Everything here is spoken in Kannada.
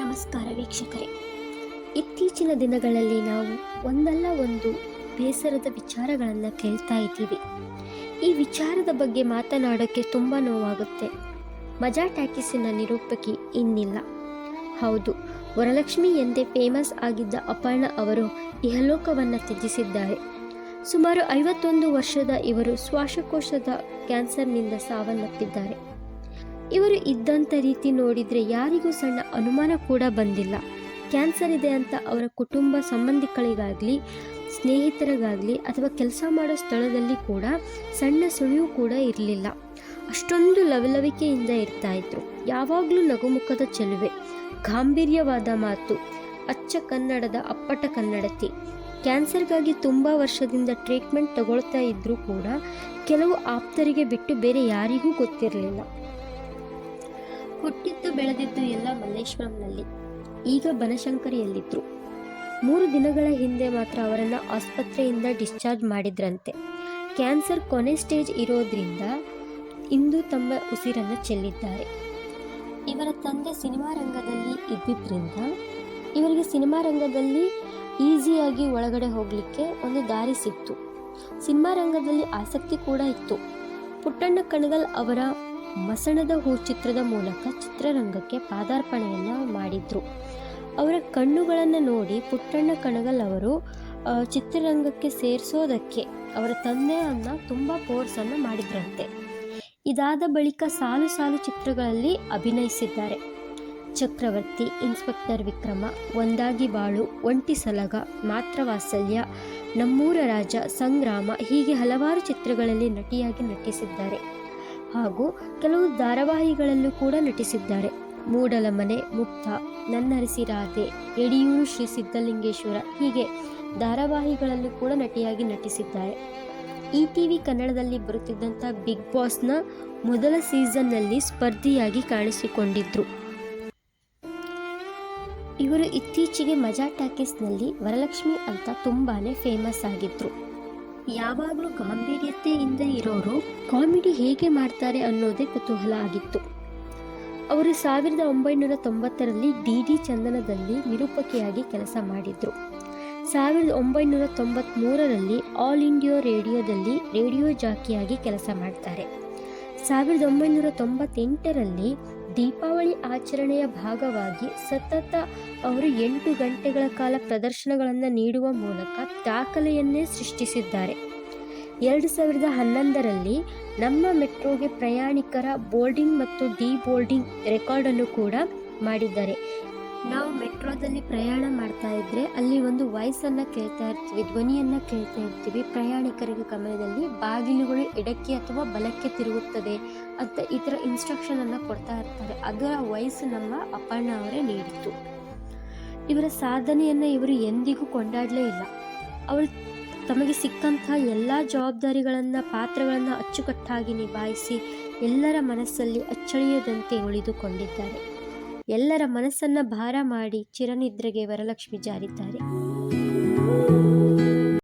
ನಮಸ್ಕಾರ ವೀಕ್ಷಕರೇ. ಇತ್ತೀಚಿನ ದಿನಗಳಲ್ಲಿ ನಾವು ಒಂದಲ್ಲ ಒಂದು ಬೇಸರದ ವಿಚಾರಗಳನ್ನು ಕೇಳ್ತಾ ಇದ್ದೀವಿ. ಈ ವಿಚಾರದ ಬಗ್ಗೆ ಮಾತನಾಡೋಕ್ಕೆ ತುಂಬ ನೋವಾಗುತ್ತೆ. ಮಜಾ ಟ್ಯಾಕಿಸಿನ ನಿರೂಪಕಿ ಇನ್ನಿಲ್ಲ. ಹೌದು, ವರಲಕ್ಷ್ಮಿ ಎಂದೇ ಫೇಮಸ್ ಆಗಿದ್ದ ಅಪರ್ಣ ಅವರು ಇಹಲೋಕವನ್ನು ತ್ಯಜಿಸಿದ್ದಾರೆ. ಸುಮಾರು ಐವತ್ತೊಂದು ವರ್ಷದ ಇವರು ಶ್ವಾಸಕೋಶದ ಕ್ಯಾನ್ಸರ್ನಿಂದ ಸಾವನ್ನಪ್ಪಿದ್ದಾರೆ. ಇವರು ಇದ್ದಂಥ ರೀತಿ ನೋಡಿದರೆ ಯಾರಿಗೂ ಸಣ್ಣ ಅನುಮಾನ ಕೂಡ ಬಂದಿಲ್ಲ. ಕ್ಯಾನ್ಸರ್ ಇದೆ ಅಂತ ಅವರ ಕುಟುಂಬ ಸಂಬಂಧಿಕರಿಗಾಗಲಿ ಸ್ನೇಹಿತರಿಗಾಗಲಿ ಅಥವಾ ಕೆಲಸ ಮಾಡೋ ಸ್ಥಳದಲ್ಲಿ ಕೂಡ ಸಣ್ಣ ಸುಳಿವು ಕೂಡ ಇರಲಿಲ್ಲ. ಅಷ್ಟೊಂದು ಲವಲವಿಕೆಯಿಂದ ಇರ್ತಾ ಇದ್ರು. ಯಾವಾಗಲೂ ನಗುಮುಖದ ಚೆಲುವೆ. ಗಾಂಭೀರ್ಯವಾದ ಮಾತು. ಅಚ್ಚ ಕನ್ನಡದ ಅಪ್ಪಟ ಕನ್ನಡತಿ. ಕ್ಯಾನ್ಸರ್ಗಾಗಿ ತುಂಬ ವರ್ಷದಿಂದ ಟ್ರೀಟ್ಮೆಂಟ್ ತಗೊಳ್ತಾ ಇದ್ದರೂ ಕೂಡ ಕೆಲವು ಆಪ್ತರಿಗೆ ಬಿಟ್ಟು ಬೇರೆ ಯಾರಿಗೂ ಗೊತ್ತಿರಲಿಲ್ಲ. ಹುಟ್ಟಿದ್ದು ಬೆಳೆದಿದ್ದು ಎಲ್ಲ ಮಲ್ಲೇಶ್ವರಂನಲ್ಲಿ. ಈಗ ಬನಶಂಕರಿಯಲ್ಲಿದ್ದರು ಮೂರು ದಿನಗಳ ಹಿಂದೆ ಮಾತ್ರ ಅವರನ್ನು ಆಸ್ಪತ್ರೆಯಿಂದ ಡಿಸ್ಚಾರ್ಜ್ ಮಾಡಿದ್ರಂತೆ. ಕ್ಯಾನ್ಸರ್ ಕೊನೆ ಸ್ಟೇಜ್ ಇರೋದ್ರಿಂದ ಇಂದು ತಮ್ಮ ಉಸಿರನ್ನು ಚೆಲ್ಲಿದ್ದಾರೆ. ಇವರ ತಂದೆ ಸಿನಿಮಾ ರಂಗದಲ್ಲಿ ಇದ್ದಿದ್ದರಿಂದ ಇವರಿಗೆ ಸಿನಿಮಾ ರಂಗದಲ್ಲಿ ಈಸಿಯಾಗಿ ಒಳಗಡೆ ಹೋಗಲಿಕ್ಕೆ ಒಂದು ದಾರಿ ಸಿಕ್ತು. ಸಿನಿಮಾ ರಂಗದಲ್ಲಿ ಆಸಕ್ತಿ ಕೂಡ ಇತ್ತು. ಪುಟ್ಟಣ್ಣ ಕಣಗಲ್ ಅವರ ಮಸಣದ ಹೂ ಚಿತ್ರದ ಮೂಲಕ ಚಿತ್ರರಂಗಕ್ಕೆ ಪಾದಾರ್ಪಣೆಯನ್ನು ಮಾಡಿದ್ರು. ಅವರ ಕಣ್ಣುಗಳನ್ನು ನೋಡಿ ಪುಟ್ಟಣ್ಣ ಕಣಗಲ್ ಅವರು ಚಿತ್ರರಂಗಕ್ಕೆ ಸೇರಿಸೋದಕ್ಕೆ ಅವರ ತಂದೆಯನ್ನ ತುಂಬ ಫೋರ್ಸನ್ನು ಮಾಡಿದ್ರಂತೆ. ಇದಾದ ಬಳಿಕ ಸಾಲು ಸಾಲು ಚಿತ್ರಗಳಲ್ಲಿ ಅಭಿನಯಿಸಿದ್ದಾರೆ. ಚಕ್ರವರ್ತಿ, ಇನ್ಸ್ಪೆಕ್ಟರ್ ವಿಕ್ರಮ, ಒಂದಾಗಿ ಬಾಳು, ಒಂಟಿ ಸಲಗ, ಮಾತ್ರ ವಾತ್ಸಲ್ಯ, ನಮ್ಮೂರ ರಾಜ ಸಂಗ್ರಾಮ ಹೀಗೆ ಹಲವಾರು ಚಿತ್ರಗಳಲ್ಲಿ ನಟಿಯಾಗಿ ನಟಿಸಿದ್ದಾರೆ. ಹಾಗೂ ಕೆಲವು ಧಾರಾವಾಹಿಗಳಲ್ಲೂ ಕೂಡ ನಟಿಸಿದ್ದಾರೆ. ಮೂಡಲಮನೆ, ಮುಕ್ತ, ನನ್ನರಸಿ ರಾಧೆ ಯಡಿಯೂರು ಶ್ರೀ ಸಿದ್ಧಲಿಂಗೇಶ್ವರ ಹೀಗೆ ಧಾರಾವಾಹಿಗಳಲ್ಲೂ ಕೂಡ ನಟಿಯಾಗಿ ನಟಿಸಿದ್ದಾರೆ. ಈ ಟಿ ವಿ ಕನ್ನಡದಲ್ಲಿ ಬರುತ್ತಿದ್ದಂಥ ಬಿಗ್ ಬಾಸ್ನ ಮೊದಲ ಸೀಸನ್ನಲ್ಲಿ ಸ್ಪರ್ಧಿಯಾಗಿ ಕಾಣಿಸಿಕೊಂಡಿದ್ದರು ಇವರು ಇತ್ತೀಚೆಗೆ ಮಜಾ ಟಾಕೀಸ್ನಲ್ಲಿ ವರಲಕ್ಷ್ಮಿ ಅಂತ ತುಂಬಾ ಫೇಮಸ್ ಆಗಿದ್ರು. ಯಾವಾಗಲೂ ಗಾಂಭೀರ್ಯತೆಯಿಂದ ಇರೋರು ಕಾಮಿಡಿ ಹೇಗೆ ಮಾಡ್ತಾರೆ ಅನ್ನೋದೇ ಕುತೂಹಲ ಆಗಿತ್ತು ಅವರು ಸಾವಿರದ ಒಂಬೈನೂರ ತೊಂಬತ್ತರಲ್ಲಿ ಡಿ ಡಿ ಚಂದನದಲ್ಲಿ ನಿರೂಪಕಿಯಾಗಿ ಕೆಲಸ ಮಾಡಿದ್ರು. ಸಾವಿರದ ಒಂಬೈನೂರ ತೊಂಬತ್ತ್ಮೂರರಲ್ಲಿ ಆಲ್ ಇಂಡಿಯಾ ರೇಡಿಯೋದಲ್ಲಿ ರೇಡಿಯೋ ಜಾಕಿಯಾಗಿ ಕೆಲಸ ಮಾಡ್ತಾರೆ. ಸಾವಿರದ ಒಂಬೈನೂರ ತೊಂಬತ್ತೆಂಟರಲ್ಲಿ ದೀಪಾವಳಿ ಆಚರಣೆಯ ಭಾಗವಾಗಿ ಸತತ ಅವರು ಎಂಟು ಗಂಟೆಗಳ ಕಾಲ ಪ್ರದರ್ಶನಗಳನ್ನು ನೀಡುವ ಮೂಲಕ ದಾಖಲೆಯನ್ನೇ ಸೃಷ್ಟಿಸಿದ್ದಾರೆ. ಎರಡು ಸಾವಿರದ ಹನ್ನೊಂದರಲ್ಲಿ ನಮ್ಮ ಮೆಟ್ರೋಗೆ ಪ್ರಯಾಣಿಕರ ಬೋರ್ಡಿಂಗ್ ಮತ್ತು ಡಿ ಬೋರ್ಡಿಂಗ್ ರೆಕಾರ್ಡನ್ನು ಕೂಡ ಮಾಡಿದ್ದಾರೆ. ನಾವು ಮೆಟ್ರೋದಲ್ಲಿ ಪ್ರಯಾಣ ಮಾಡ್ತಾ ಇದ್ರೆ ಅಲ್ಲಿ ಒಂದು ವಾಯ್ಸನ್ನು ಕೇಳ್ತಾ ಇರ್ತೀವಿ, ಧ್ವನಿಯನ್ನು ಕೇಳ್ತಾ ಇರ್ತೀವಿ. ಪ್ರಯಾಣಿಕರಿಗೆ ಗಮನದಲ್ಲಿ ಬಾಗಿಲುಗಳು ಎಡಕ್ಕೆ ಅಥವಾ ಬಲಕ್ಕೆ ತಿರುಗುತ್ತದೆ ಅಂತ ಈ ಥರ ಇನ್ಸ್ಟ್ರಕ್ಷನನ್ನು ಕೊಡ್ತಾ ಇರ್ತಾರೆ. ಅದರ ವಯಸ್ಸು ನಮ್ಮ ಅಪ್ಪಣ್ಣ ಅವರೇ ನೀಡಿತ್ತು ಇವರ ಸಾಧನೆಯನ್ನು ಇವರು ಎಂದಿಗೂ ಕೊಂಡಾಡಲೇ ಇಲ್ಲ. ಅವರು ತಮಗೆ ಸಿಕ್ಕಂತಹ ಎಲ್ಲ ಜವಾಬ್ದಾರಿಗಳನ್ನು, ಪಾತ್ರಗಳನ್ನು ಅಚ್ಚುಕಟ್ಟಾಗಿ ನಿಭಾಯಿಸಿ ಎಲ್ಲರ ಮನಸ್ಸಲ್ಲಿ ಅಚ್ಚಳಿಯದಂತೆ ಉಳಿದುಕೊಂಡಿದ್ದಾರೆ. ಎಲ್ಲರ ಮನಸ್ಸನ್ನು ಭಾರ ಮಾಡಿ ಚಿರನಿದ್ರೆಗೆ ವರಲಕ್ಷ್ಮಿ ಜಾರಿದ್ದಾರೆ.